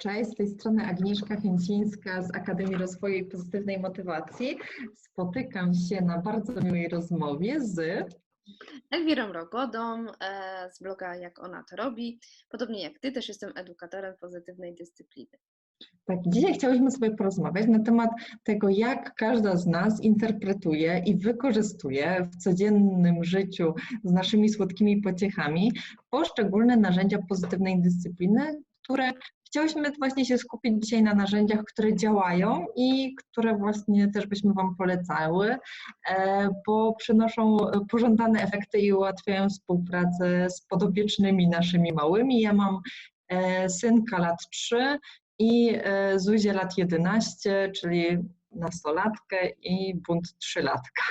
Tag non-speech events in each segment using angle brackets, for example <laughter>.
Cześć, z tej strony Agnieszka Chęcińska z Akademii Rozwoju i Pozytywnej Motywacji. Spotykam się na bardzo miłej rozmowie z Elwirą Rogodą e, z bloga Jak ona to robi. Podobnie jak Ty, też jestem edukatorem pozytywnej dyscypliny. Tak, dzisiaj chciałyśmy sobie porozmawiać na temat tego, jak każda z nas interpretuje i wykorzystuje w codziennym życiu z naszymi słodkimi pociechami poszczególne narzędzia pozytywnej dyscypliny, które chciałyśmy właśnie się skupić dzisiaj na narzędziach, które działają i które właśnie też byśmy Wam polecały, e, bo przynoszą pożądane efekty i ułatwiają współpracę z podobiecznymi naszymi małymi. Ja mam e, synka lat 3 i e, Zuzię lat 11, czyli nastolatkę i bunt trzylatka.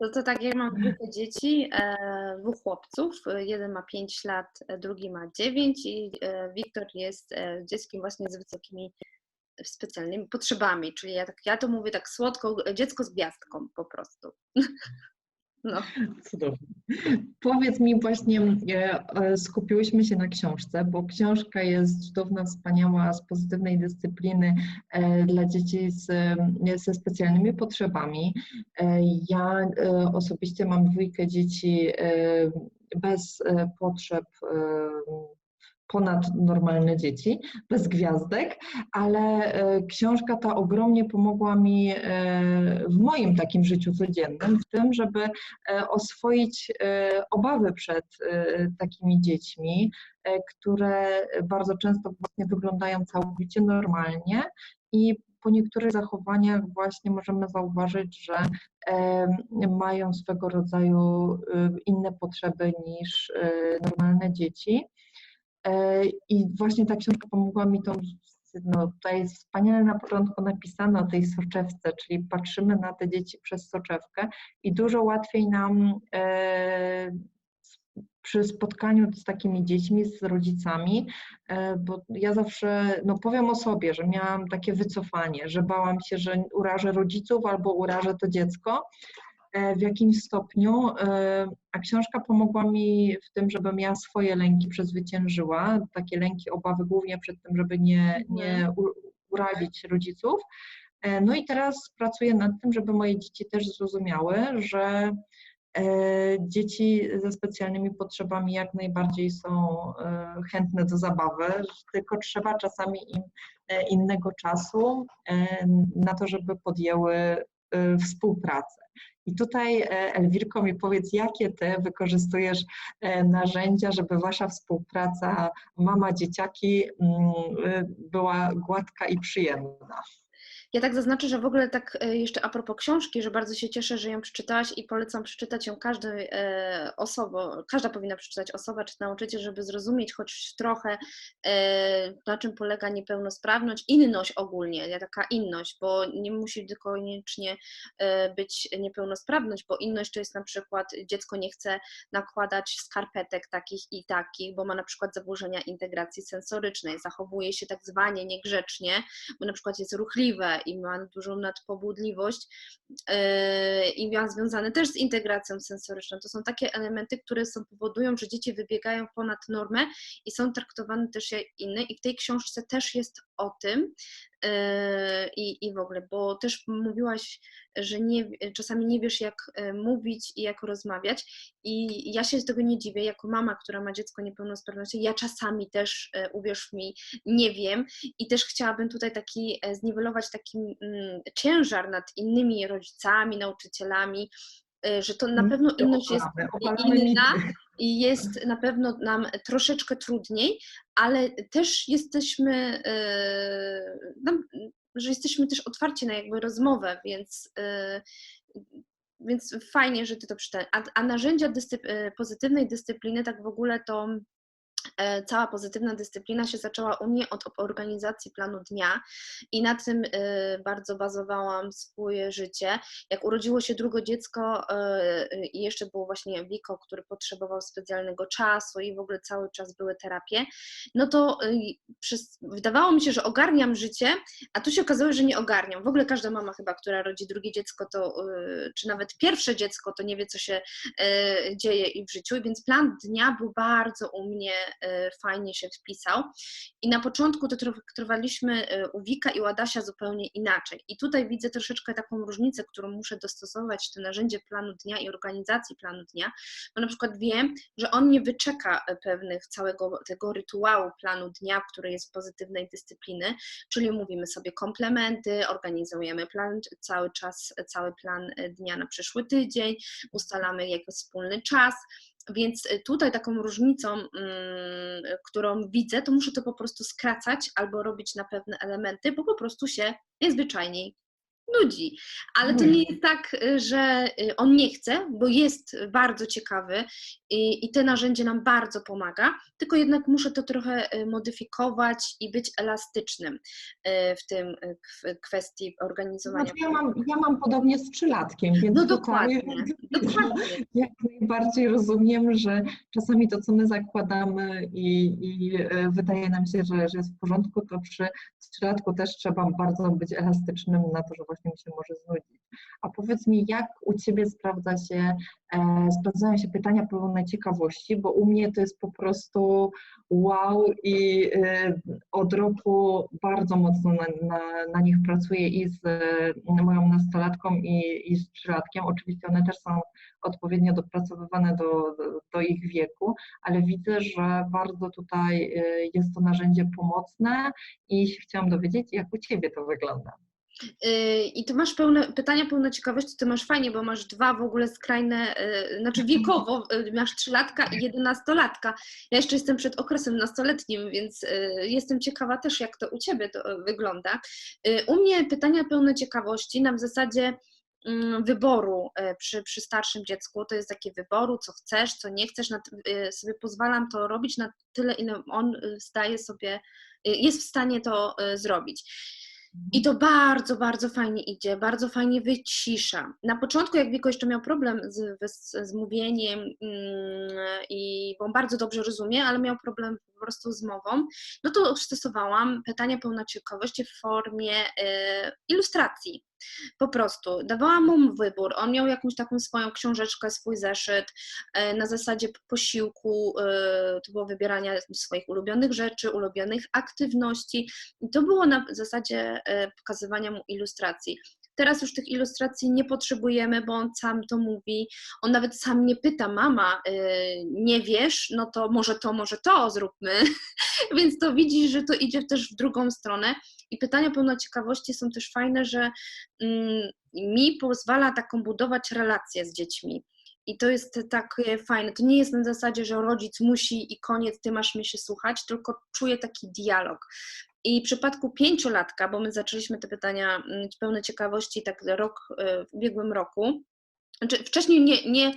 To, to tak, ja mam dwójkę dzieci, e, dwóch chłopców. Jeden ma 5 lat, drugi ma 9 i e, Wiktor jest e, dzieckiem właśnie z wysokimi specjalnymi potrzebami, czyli ja, tak, ja to mówię tak słodko, dziecko z gwiazdką po prostu. No. Cudownie. Powiedz mi właśnie, e, e, skupiłyśmy się na książce, bo książka jest cudowna, wspaniała, z pozytywnej dyscypliny e, dla dzieci z, ze specjalnymi potrzebami. Ja osobiście mam dwójkę dzieci bez potrzeb ponadnormalne dzieci, bez gwiazdek, ale e, książka ta ogromnie pomogła mi e, w moim takim życiu codziennym, w tym, żeby e, oswoić obawy przed takimi dziećmi, które bardzo często właśnie wyglądają całkowicie normalnie i po niektórych zachowaniach właśnie możemy zauważyć, że mają swego rodzaju inne potrzeby niż normalne dzieci. E, I właśnie ta książka pomogła mi tą, no tutaj jest wspaniale na początku napisane o tej soczewce, czyli patrzymy na te dzieci przez soczewkę i dużo łatwiej nam e, przy spotkaniu z takimi dziećmi, z rodzicami, e, bo ja zawsze, no powiem o sobie, że miałam takie wycofanie, że bałam się, że urażę rodziców albo urażę to dziecko, w jakimś stopniu, e, a książka pomogła mi w tym, żebym ja swoje lęki przezwyciężyła, takie lęki, obawy głównie przed tym, żeby nie, nie mhm. urazić rodziców. E, no i teraz pracuję nad tym, żeby moje dzieci też zrozumiały, że dzieci ze specjalnymi potrzebami jak najbardziej są chętne do zabawy, tylko trzeba czasami im innego czasu na to, żeby podjęły współpracę. I tutaj e, Elwirko mi powiedz, jakie ty wykorzystujesz e, narzędzia, żeby wasza współpraca mama-dzieciaki mm, e, była gładka i przyjemna. Ja tak zaznaczę, że w ogóle tak e, jeszcze a propos książki, że bardzo się cieszę, że ją przeczytałaś i polecam przeczytać ją każdej e, osobie, każda powinna przeczytać osoba czy nauczyciel, żeby zrozumieć choć trochę e, na czym polega niepełnosprawność, inność ogólnie, taka inność, bo nie musi koniecznie być niepełnosprawność, bo inność to jest na przykład dziecko nie chce nakładać skarpetek takich i takich, bo ma na przykład zaburzenia integracji sensorycznej, zachowuje się tak zwanie niegrzecznie, bo na przykład jest ruchliwe i ma dużą nadpobudliwość yy, i ma związane też z integracją sensoryczną. To są takie elementy, które są, powodują, że dzieci wybiegają ponad normę i są traktowane też jak inne i w tej książce też jest o tym, i, i w ogóle, bo też mówiłaś, że nie, czasami nie wiesz, jak e, mówić i jak rozmawiać. I ja się z tego nie dziwię, jako mama, która ma dziecko niepełnosprawności, ja czasami też, e, uwierz mi, nie wiem i też chciałabym tutaj taki e, zniwelować taki mm, ciężar nad innymi rodzicami, nauczycielami, że to na pewno inność jest inna i jest na pewno nam troszeczkę trudniej, ale też jesteśmy, no, że jesteśmy też otwarci na jakby rozmowę, więc e, więc fajnie, że ty to przeczytałeś. A, a narzędzia dyscyp pozytywnej dyscypliny, tak w ogóle to cała pozytywna dyscyplina się zaczęła u mnie od organizacji planu dnia i na tym e, bardzo bazowałam swoje życie. Jak urodziło się drugie dziecko e, i jeszcze było właśnie Wiko, który potrzebował specjalnego czasu i w ogóle cały czas były terapie, no to przez, wydawało mi się, że ogarniam życie, a tu się okazało, że nie ogarniam. W ogóle każda mama chyba, która rodzi drugie dziecko, to, czy nawet pierwsze dziecko, to nie wie, co się dzieje i w życiu, więc plan dnia był bardzo u mnie e, fajnie się wpisał. I na początku to trwaliśmy e, u Wika i u Adasia zupełnie inaczej. I tutaj widzę troszeczkę taką różnicę, którą muszę dostosować to narzędzie planu dnia i organizacji planu dnia, bo na przykład wiem, że on nie wyczeka pewnych całego tego rytuału planu dnia, który jest pozytywnej dyscypliny, czyli mówimy sobie komplementy, organizujemy plan cały czas, cały plan dnia na przyszły tydzień, ustalamy jakiś wspólny czas, więc tutaj taką różnicą, mm, którą widzę, to muszę to po prostu skracać albo robić na pewne elementy, bo po prostu się najzwyczajniej nudzi. Ale to nie jest tak, y, że y, on nie chce, bo jest bardzo ciekawy i, i te narzędzie nam bardzo pomaga, tylko jednak muszę to trochę y, modyfikować i być elastycznym w tym kwestii organizowania. Znaczy ja, mam, ja mam podobnie z trzylatkiem, więc no dokładnie, <laughs> dokładnie. <laughs> jak najbardziej rozumiem, że czasami to, co my zakładamy i, i wydaje nam się, że, że jest w porządku, to przy trzylatku też trzeba bardzo być elastycznym na to, że właśnie mi się może znudzić. A powiedz mi, jak u Ciebie sprawdza się, e, sprawdzają się pytania pełne ciekawości, bo u mnie to jest po prostu wow i e, od roku bardzo mocno na, na, na nich pracuję i z e, moją nastolatką i, i z trzylatkiem. Oczywiście one też są odpowiednio dopracowywane do, do, do, ich wieku, ale widzę, że bardzo tutaj e, jest to narzędzie pomocne i chciałam dowiedzieć, jak u Ciebie to wygląda. Y, I tu masz pełne, pytania pełne ciekawości, to masz fajnie, bo masz dwa w ogóle skrajne, y, znaczy wiekowo, y, masz trzylatka i jedenastolatka. Ja jeszcze jestem przed okresem nastoletnim, więc jestem ciekawa też, jak to u Ciebie to wygląda. U mnie pytania pełne ciekawości na w zasadzie mm, wyboru przy, przy starszym dziecku, to jest takie wyboru, co chcesz, co nie chcesz, sobie pozwalam to robić na tyle, ile on zdaje sobie, jest w stanie to zrobić. I to bardzo, bardzo fajnie idzie, bardzo fajnie wycisza. Na początku, jak Wiko jeszcze miał problem z, z, z mówieniem, mm, i, bo on bardzo dobrze rozumie, ale miał problem po prostu z mową, no to stosowałam pytania pełna ciekawości w formie y, ilustracji. Po prostu dawałam mu wybór. On miał jakąś taką swoją książeczkę, swój zeszyt e, na zasadzie posiłku, e, to było wybierania swoich ulubionych rzeczy, ulubionych aktywności. I to było na zasadzie e, pokazywania mu ilustracji. Teraz już tych ilustracji nie potrzebujemy, bo on sam to mówi. On nawet sam nie pyta, mama, nie wiesz, no to może to, może to zróbmy. <laughs> Więc to widzisz, że to idzie też w drugą stronę. I pytania pełne ciekawości są też fajne, że mm, mi pozwala taką budować relacje z dziećmi. I to jest takie fajne. To nie jest na zasadzie, że rodzic musi i koniec, ty masz mi się słuchać, tylko czuję taki dialog. I w przypadku pięciolatka, bo my zaczęliśmy te pytania mm, pełne ciekawości tak rok, e, w ubiegłym roku, znaczy wcześniej nie, nie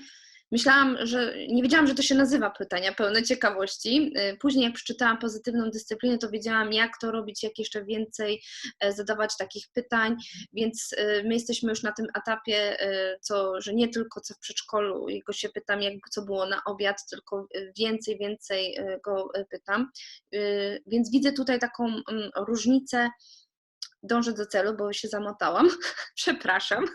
Myślałam, że nie wiedziałam, że to się nazywa pytania pełne ciekawości. Y, później, jak przeczytałam pozytywną dyscyplinę, to wiedziałam, jak to robić, jak jeszcze więcej e, zadawać takich pytań, więc y, my jesteśmy już na tym etapie, y, co, że nie tylko co w przedszkolu, jego się pytam, jak co było na obiad, tylko więcej, więcej go pytam. Więc widzę tutaj taką mm, różnicę dążę do celu, bo się zamotałam. <laughs> Przepraszam.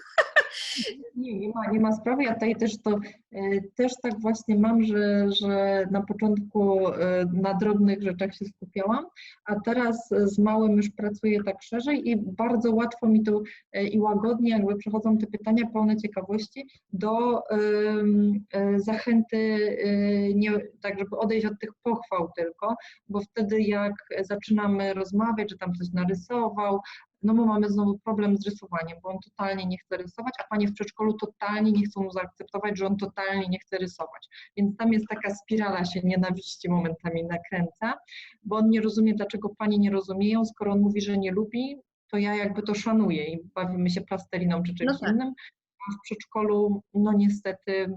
Nie, nie ma, nie ma sprawy. Ja tutaj też to e, też tak właśnie mam, że, że na początku e, na drobnych rzeczach się skupiałam, a teraz z małym już pracuję tak szerzej i bardzo łatwo mi to e, i łagodnie jakby przechodzą te pytania pełne ciekawości do zachęty, nie, tak żeby odejść od tych pochwał tylko, bo wtedy jak zaczynamy rozmawiać, że tam coś narysował, no my mamy znowu problem z rysowaniem, bo on totalnie nie chce rysować, a panie w przedszkolu totalnie nie chcą mu zaakceptować, że on totalnie nie chce rysować. Więc tam jest taka spirala się nienawiści momentami nakręca, bo on nie rozumie, dlaczego pani nie rozumieją, skoro on mówi, że nie lubi, to ja jakby to szanuję i bawimy się plasteliną czy czymś no tak. innym. A w przedszkolu, no niestety,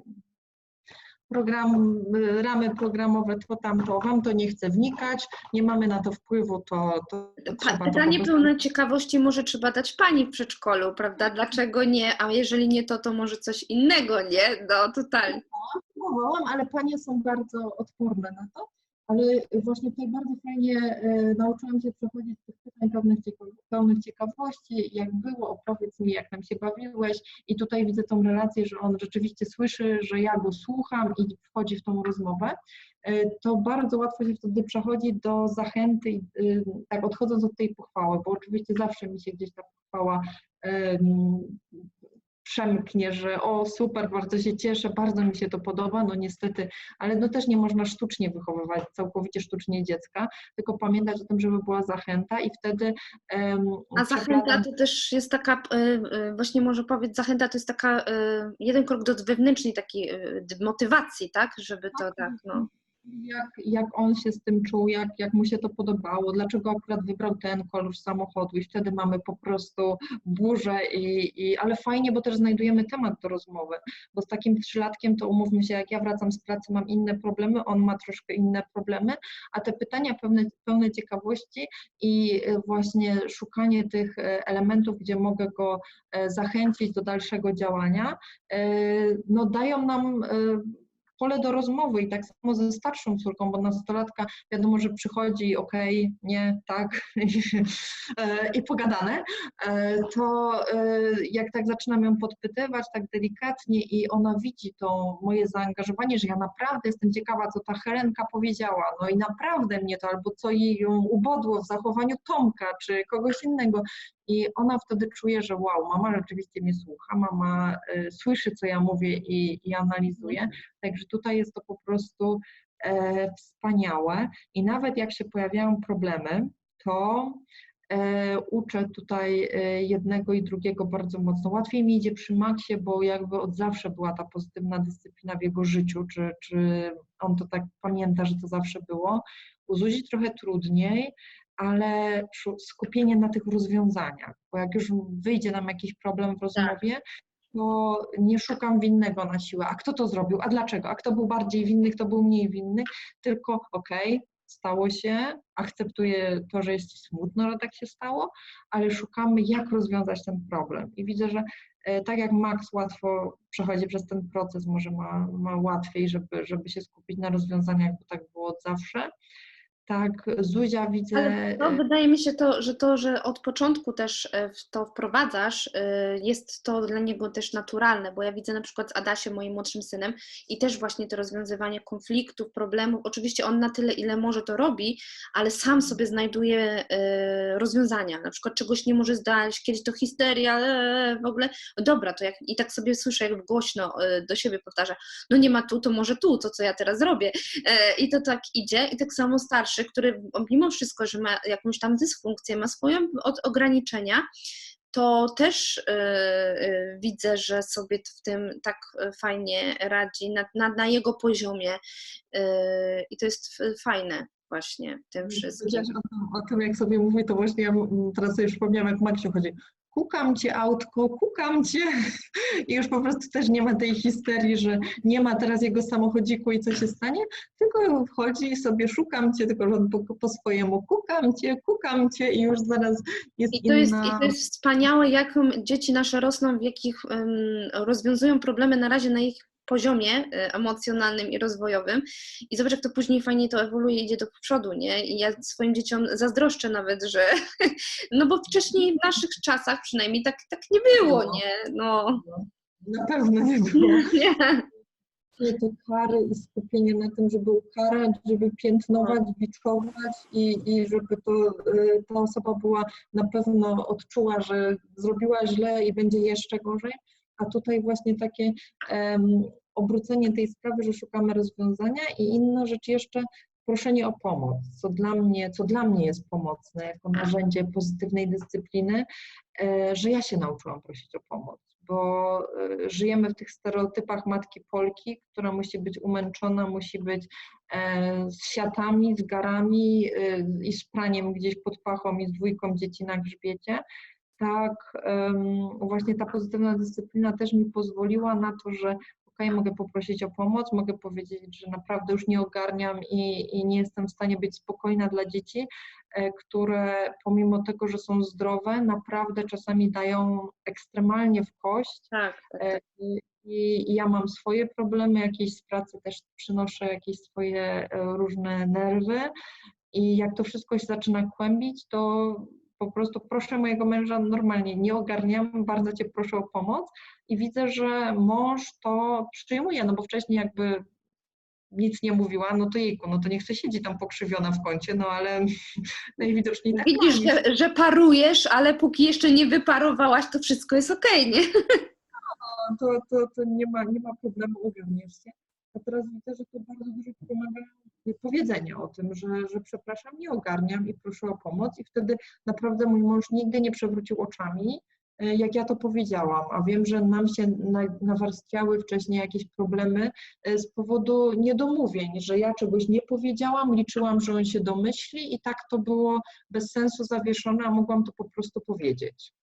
program, ramy programowe, to tamto, wam to nie chce wnikać, nie mamy na to wpływu, to, to, to trzeba Pytanie to pełne ciekawości może trzeba dać pani w przedszkolu, prawda? Dlaczego nie? A jeżeli nie to, to może coś innego, nie? No totalnie. Próbowałam, ale panie są bardzo odporne na to. Ale właśnie tutaj bardzo fajnie e, nauczyłam się przechodzić tych pytań pełnych, ciekaw pełnych ciekawości, jak było, opowiedz mi, jak tam się bawiłeś. I tutaj widzę tą relację, że on rzeczywiście słyszy, że ja go słucham i wchodzi w tą rozmowę, e, to bardzo łatwo się wtedy przechodzi do zachęty, e, tak odchodząc od tej pochwały, bo oczywiście zawsze mi się gdzieś ta pochwała przemknie, że o super, bardzo się cieszę, bardzo mi się to podoba, no niestety, ale no też nie można sztucznie wychowywać, całkowicie sztucznie dziecka, tylko pamiętać o tym, żeby była zachęta i wtedy... Um, A zachęta to też jest taka, y, y, właśnie może powiedz, zachęta to jest taka y, jeden krok do wewnętrznej takiej motywacji, tak, żeby to tak, tak no jak, jak on się z tym czuł, jak, jak mu się to podobało, dlaczego akurat wybrał ten kolor samochodu i wtedy mamy po prostu burzę, i, i, ale fajnie, bo też znajdujemy temat do rozmowy, bo z takim trzylatkiem to umówmy się, jak ja wracam z pracy, mam inne problemy, on ma troszkę inne problemy, a te pytania pełne, pełne ciekawości i właśnie szukanie tych e, elementów, gdzie mogę go e, zachęcić do dalszego działania, e, no dają nam pole do rozmowy i tak samo ze starszą córką, bo nastolatka wiadomo, że przychodzi, okej, okay, nie, tak <laughs> i pogadane, e, to e, jak tak zaczynam ją podpytywać tak delikatnie i ona widzi to moje zaangażowanie, że ja naprawdę jestem ciekawa, co ta Helenka powiedziała, no i naprawdę mnie to, albo co jej ją ubodło w zachowaniu Tomka, czy kogoś innego, i ona wtedy czuje, że wow, mama rzeczywiście mnie słucha, mama y, słyszy, co ja mówię i, i analizuje. Także tutaj jest to po prostu e, wspaniałe. I nawet jak się pojawiają problemy, to e, uczę tutaj e, jednego i drugiego bardzo mocno. Łatwiej mi idzie przy Maxie, bo jakby od zawsze była ta pozytywna dyscyplina w jego życiu, czy, czy on to tak pamięta, że to zawsze było. U Zuzi trochę trudniej, ale skupienie na tych rozwiązaniach, bo jak już wyjdzie nam jakiś problem w rozmowie, tak. to nie szukam winnego na siłę. A kto to zrobił? A dlaczego? A kto był bardziej winny, kto był mniej winny? Tylko okej, okay, stało się, akceptuję to, że jest smutno, że tak się stało, ale szukamy, jak rozwiązać ten problem. I widzę, że e, tak jak Max łatwo przechodzi przez ten proces, może ma, ma łatwiej, żeby, żeby się skupić na rozwiązaniach, bo tak było od zawsze, tak, Zuzia widzę. Ale to wydaje mi się to, że to, że od początku też e, w to wprowadzasz, e, jest to dla niego też naturalne, bo ja widzę na przykład z Adasiem, moim młodszym synem, i też właśnie to rozwiązywanie konfliktów, problemów. Oczywiście on na tyle, ile może to robi, ale sam sobie znajduje e, rozwiązania. Na przykład czegoś nie może zdać, kiedyś to histeria, w ogóle. Dobra, to jak i tak sobie słyszę, jak głośno do siebie powtarza, no nie ma tu, to może tu, to co ja teraz robię. I to tak idzie, i tak samo starszy starszy, który mimo wszystko, że ma jakąś tam dysfunkcję, ma swoje ograniczenia, to też yy, widzę, że sobie w tym tak fajnie radzi na, na, na jego poziomie yy, i to jest fajne właśnie tym wszystkim. O tym, o tym, jak sobie mówi, to właśnie ja teraz sobie już wspomniałam, jak Maksiu chodzi, kukam cię autko, kukam cię. I już po prostu też nie ma tej histerii, że nie ma teraz jego samochodziku i co się stanie, tylko wchodzi i sobie szukam cię, tylko po, po swojemu kukam cię, kukam cię i już zaraz jest I to inna... Jest, I to jest wspaniałe, jak dzieci nasze rosną, w jakich um, rozwiązują problemy na razie na ich poziomie y, emocjonalnym i rozwojowym i zobacz, jak to później fajnie to ewoluuje, idzie do przodu, nie? I ja swoim dzieciom zazdroszczę nawet, że <laughs> no bo wcześniej w naszych czasach przynajmniej tak, tak nie było, no. nie? No. Na pewno nie było. <laughs> Nie. Te kary i skupienie na tym, żeby ukarać, żeby piętnować, no. bitwować i, i żeby to, y, ta osoba była na pewno odczuła, że zrobiła źle i będzie jeszcze gorzej, a tutaj właśnie takie um, obrócenie tej sprawy, że szukamy rozwiązania i inna rzecz jeszcze proszenie o pomoc, co dla mnie, co dla mnie jest pomocne jako narzędzie pozytywnej dyscypliny, e, że ja się nauczyłam prosić o pomoc, bo e, żyjemy w tych stereotypach matki Polki, która musi być umęczona, musi być e, z siatami, z garami i z praniem gdzieś pod pachą i z dwójką dzieci na grzbiecie, tak właśnie ta pozytywna dyscyplina też mi pozwoliła na to, że ok, mogę poprosić o pomoc, mogę powiedzieć, że naprawdę już nie ogarniam i, i nie jestem w stanie być spokojna dla dzieci, e, które pomimo tego, że są zdrowe, naprawdę czasami dają ekstremalnie w kość. Tak, tak. E, i, i ja mam swoje problemy, jakieś z pracy też przynoszę jakieś swoje e, różne nerwy i jak to wszystko się zaczyna kłębić, to po prostu proszę mojego męża normalnie, nie ogarniam, bardzo Cię proszę o pomoc i widzę, że mąż to przyjmuje, no bo wcześniej jakby nic nie mówiła, no to jejku, no to nie chce siedzi tam pokrzywiona w kącie, no ale <laughs> najwidoczniej tak Widzisz, że, że, parujesz, ale póki jeszcze nie wyparowałaś, to wszystko jest okej, okay, nie? <laughs> No, to, to, to nie, ma, nie ma problemu, ogarniesz się. A teraz widzę, że to bardzo dużo pomaga powiedzenie o tym, że, że przepraszam, nie ogarniam i proszę o pomoc. I wtedy naprawdę mój mąż nigdy nie przewrócił oczami, e, jak ja to powiedziałam, a wiem, że nam się nawarstwiały wcześniej jakieś problemy e, z powodu niedomówień, że ja czegoś nie powiedziałam, liczyłam, że on się domyśli i tak to było bez sensu zawieszone, a mogłam to po prostu powiedzieć.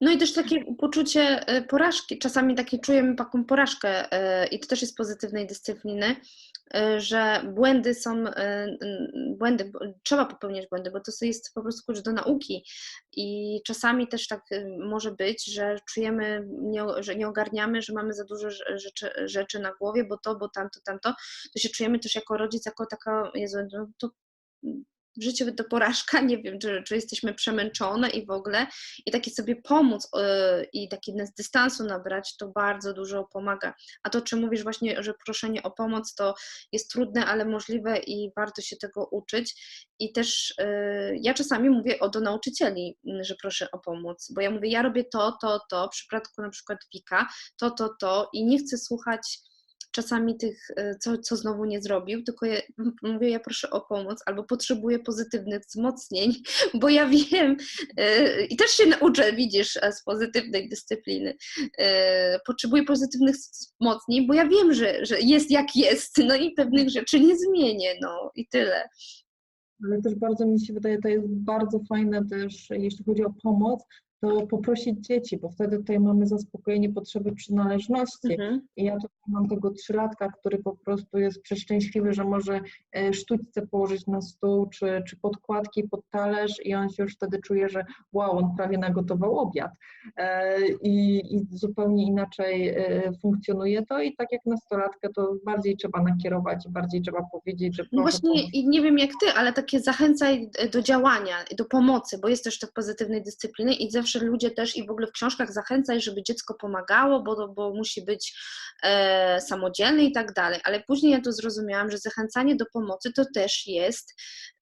No i też takie poczucie e, porażki, czasami takie czujemy taką porażkę i to też jest pozytywnej dyscypliny, że błędy są, e, błędy, trzeba popełniać błędy, bo to jest po prostu klucz do nauki. I czasami też tak może być, że czujemy, że nie ogarniamy, że mamy za dużo rzeczy, rzeczy na głowie, bo to, bo tamto, tamto, to się czujemy też jako rodzic, jako taka, Jezu, no to w życiu to porażka, <laughs> nie wiem, czy, czy jesteśmy przemęczone i w ogóle. I takie sobie pomóc yy, i taki z dystansu nabrać, to bardzo dużo pomaga. A to, czy mówisz właśnie, że proszenie o pomoc to jest trudne, ale możliwe i warto się tego uczyć. I też yy, ja czasami mówię o, do nauczycieli, że proszę o pomoc, bo ja mówię, ja robię to, to, to, w przypadku na przykład Wika, to, to, to i nie chcę słuchać czasami tych, e, co, co znowu nie zrobił, tylko mówię, ja proszę o pomoc albo potrzebuję pozytywnych wzmocnień, <laughs> bo ja wiem e, i też się nauczę, widzisz, e, z pozytywnej dyscypliny. Potrzebuję pozytywnych wzmocnień, bo ja wiem, że, że jest jak jest, no i pewnych rzeczy nie zmienię, no i tyle. Ale też bardzo mi się wydaje, to jest bardzo fajne też, jeśli chodzi o pomoc, to poprosić dzieci, bo wtedy tutaj mamy zaspokojenie potrzeby przynależności. Mhm. I ja tutaj mam tego trzylatka, który po prostu jest przeszczęśliwy, że może e, sztućce położyć na stół, czy, czy podkładki pod talerz i on się już wtedy czuje, że wow, on prawie nagotował obiad. E, I, i zupełnie inaczej e, funkcjonuje to i tak jak nastolatkę, to bardziej trzeba nakierować, bardziej trzeba powiedzieć, że... No właśnie i nie wiem jak ty, ale takie zachęcaj do działania, do pomocy, bo jest też tak pozytywnej dyscypliny i zawsze zawsze ludzie też i w ogóle w książkach zachęcaj, żeby dziecko pomagało, bo, bo musi być e, samodzielne i tak dalej. Ale później ja to zrozumiałam, że zachęcanie do pomocy to też jest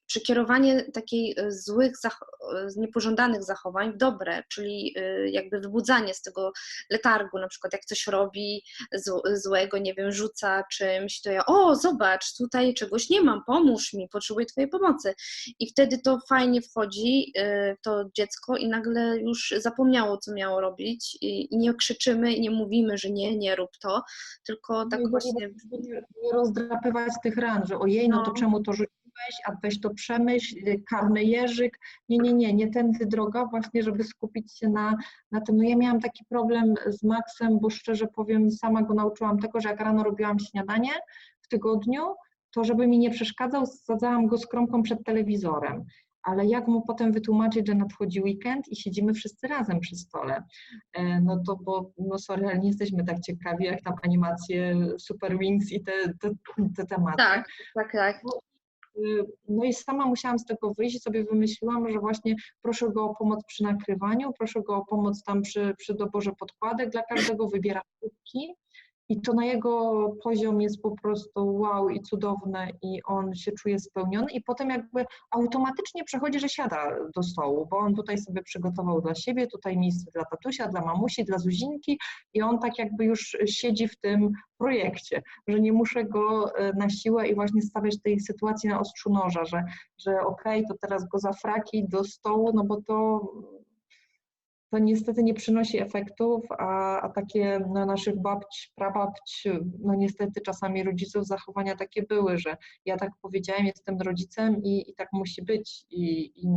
przekierowanie takiej e, złych, e, niepożądanych zachowań w dobre, czyli e, jakby wybudzanie z tego letargu, na przykład jak coś robi złego, nie wiem, rzuca czymś, to ja, o, zobacz, tutaj czegoś nie mam, pomóż mi, potrzebuję Twojej pomocy. I wtedy to fajnie wchodzi, to dziecko i nagle już zapomniało, co miało robić i nie krzyczymy i nie mówimy, że nie, nie rób to, tylko tak właśnie... Nie rozdrapywać tych ran, że ojej, no, no to czemu to rzucić weź, a weź to przemyśl, karny jeżyk. Nie, nie, nie, nie tędy droga właśnie, żeby skupić się na, na tym. No ja miałam taki problem z Maxem, bo szczerze powiem, sama go nauczyłam tego, że jak rano robiłam śniadanie w tygodniu, to żeby mi nie przeszkadzał, sadzałam go z kromką przed telewizorem. Ale jak mu potem wytłumaczyć, że nadchodzi weekend i siedzimy wszyscy razem przy stole? E, no to bo, no sorry, ale nie jesteśmy tak ciekawi jak tam animacje Super Wings i te, te, te tematy. Tak, tak, tak. Y, no i sama musiałam z tego wyjść i sobie wymyśliłam, że właśnie proszę go o pomoc przy nakrywaniu, proszę go o pomoc tam przy, przy doborze podkładek, dla każdego wybiera kubki i to na jego poziom jest po prostu wow i cudowne i on się czuje spełniony. I potem jakby automatycznie przechodzi, że siada do stołu, bo on tutaj sobie przygotował dla siebie, tutaj miejsce dla tatusia, dla mamusi, dla Zuzinki. I on tak jakby już siedzi w tym projekcie, że nie muszę go e, na siłę i właśnie stawiać tej sytuacji na ostrzu noża, że, że okej, okay, to teraz go za fraki do stołu, no bo to to niestety nie przynosi efektów, a, a takie no, naszych babć, prababć, no niestety czasami rodziców zachowania takie były, że ja tak powiedziałem, jestem rodzicem i, i tak musi być. I, i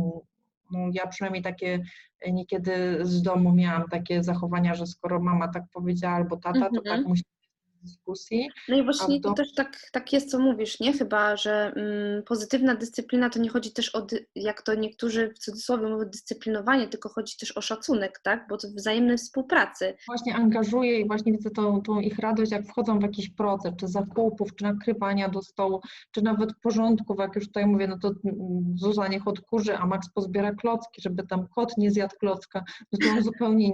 no, ja przynajmniej takie niekiedy z domu miałam takie zachowania, że skoro mama tak powiedziała albo tata, to tak mhm. musi dyskusji. No i właśnie do- to też tak, tak jest, co mówisz, nie? Chyba, że mm, pozytywna dyscyplina to nie chodzi też o, jak to niektórzy w cudzysłowie mówią, dyscyplinowanie, tylko chodzi też o szacunek, tak? Bo to wzajemnej współpracy. Właśnie angażuję i właśnie widzę tą, tą ich radość, jak wchodzą w jakiś proces, czy zakupów, czy nakrywania do stołu, czy nawet porządków, jak już tutaj mówię, no to mm, Zuza niech odkurzy, a Max pozbiera klocki, żeby tam kot nie zjadł klocka, no to on zupełnie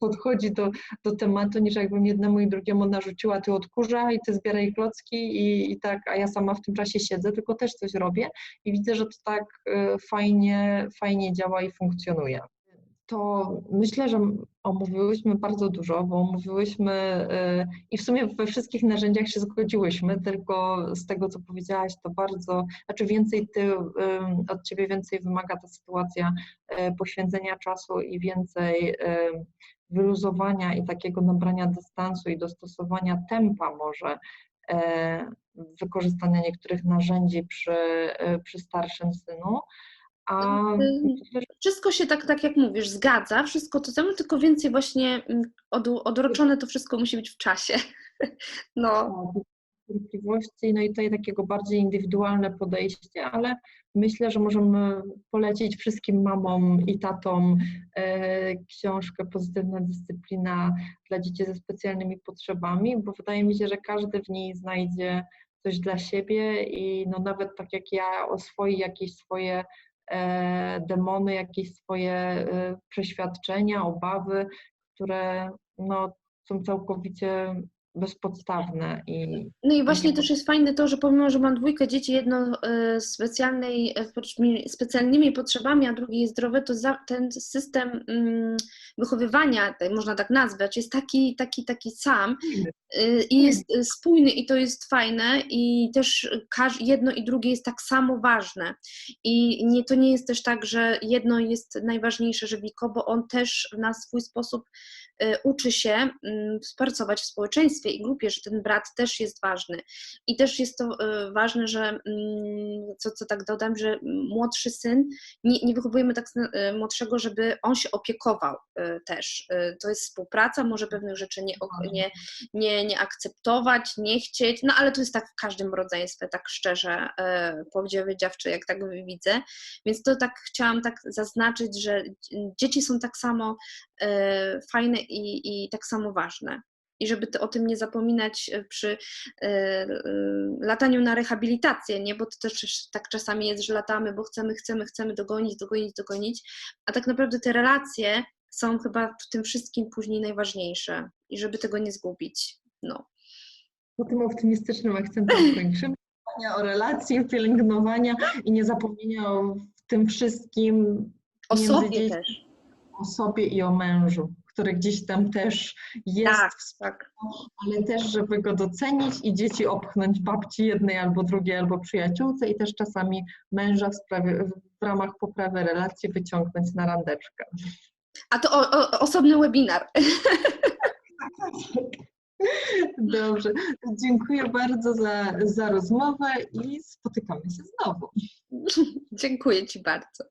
podchodzi do, do tematu, niż jakbym jednemu i drugiemu narzuciła, ty odkurza i ty zbieraj klocki i, i tak, a ja sama w tym czasie siedzę, tylko też coś robię i widzę, że to tak y, fajnie, fajnie działa i funkcjonuje. To myślę, że omówiłyśmy bardzo dużo, bo omówiłyśmy y, i w sumie we wszystkich narzędziach się zgodziłyśmy, tylko z tego, co powiedziałaś, to bardzo, znaczy więcej ty, y, od ciebie więcej wymaga ta sytuacja y, poświęcenia czasu i więcej wyluzowania i takiego nabrania dystansu i dostosowania tempa może wykorzystania niektórych narzędzi przy, przy starszym synu. A że Wszystko się tak, tak jak mówisz, zgadza, wszystko to samo, tylko więcej właśnie mm, od, odroczone to wszystko musi być w czasie. <laughs> No, cierpliwości, no i tutaj takiego bardziej indywidualne podejście, ale myślę, że możemy polecić wszystkim mamom i tatom e, książkę Pozytywna dyscyplina dla dzieci ze specjalnymi potrzebami, bo wydaje mi się, że każdy w niej znajdzie coś dla siebie i no nawet tak jak ja oswoi jakieś swoje demony, jakieś swoje e, przeświadczenia, obawy, które no, są całkowicie bezpodstawne i No i właśnie też jest fajne to, że pomimo, że mam dwójkę dzieci, jedno e, specjalnej, e, specjalnymi potrzebami, a drugie jest zdrowe, to za, ten system mm, wychowywania, tak można tak nazwać, jest taki, taki, taki sam y, i jest spójny i to jest fajne i też jedno i drugie jest tak samo ważne. I nie, to nie jest też tak, że jedno jest najważniejsze, że Wiko, bo on też na swój sposób uczy się mm, pracować w społeczeństwie i grupie, że ten brat też jest ważny. I też jest to y, ważne, że, mm, co, co tak dodam, że młodszy syn, nie, nie wychowujemy tak y, młodszego, żeby on się opiekował y, też. To jest współpraca, może pewnych rzeczy nie, ok- nie, nie, nie akceptować, nie chcieć, no ale to jest tak w każdym rodzeństwie, tak szczerze e, powiedziawczy, jak tak widzę. Więc to tak chciałam tak zaznaczyć, że dzieci są tak samo e, fajne i, i tak samo ważne. I żeby o tym nie zapominać e, przy e, e, lataniu na rehabilitację, nie? Bo to też tak czasami jest, że latamy, bo chcemy, chcemy, chcemy dogonić, dogonić, dogonić, a tak naprawdę te relacje są chyba w tym wszystkim później najważniejsze i żeby tego nie zgubić. No. Po tym optymistycznym akcentem <laughs> kończymy. O relacji, pielęgnowania i nie zapomnienia o tym wszystkim O sobie też. o sobie i o mężu, który gdzieś tam też jest, Tak, tak. ale też, żeby go docenić i dzieci opchnąć babci jednej albo drugiej, albo przyjaciółce i też czasami męża w, sprawie, w ramach poprawy relacji wyciągnąć na randeczkę. A to o, o, osobny webinar. <laughs> Dobrze, dziękuję bardzo za, za rozmowę i spotykamy się znowu. <laughs> Dziękuję Ci bardzo.